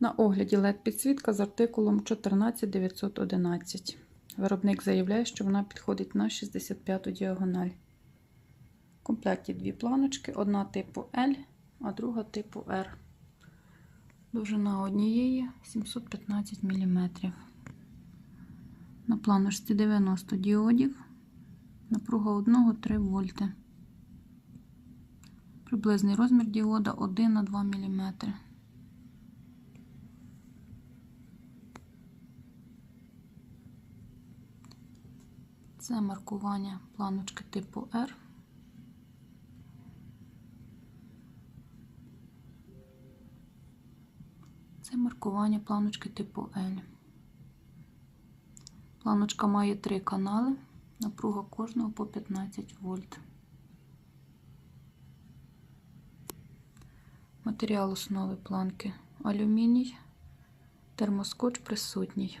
На огляді LED-підсвітка з артикулом 14911. Виробник заявляє, що вона підходить на 65 діагональ. В комплекті дві планочки, одна типу L, а друга типу R. Довжина однієї 715 мм. На планочці 90 діодів. Напруга 1 3 вольти. Приблизний розмір діода 1 на 2 мм. Це маркування планочки типу R. Це маркування планочки типу L. Планочка має три канали, напруга кожного по 15 вольт. Матеріал основи планки алюміній, термоскотч присутній.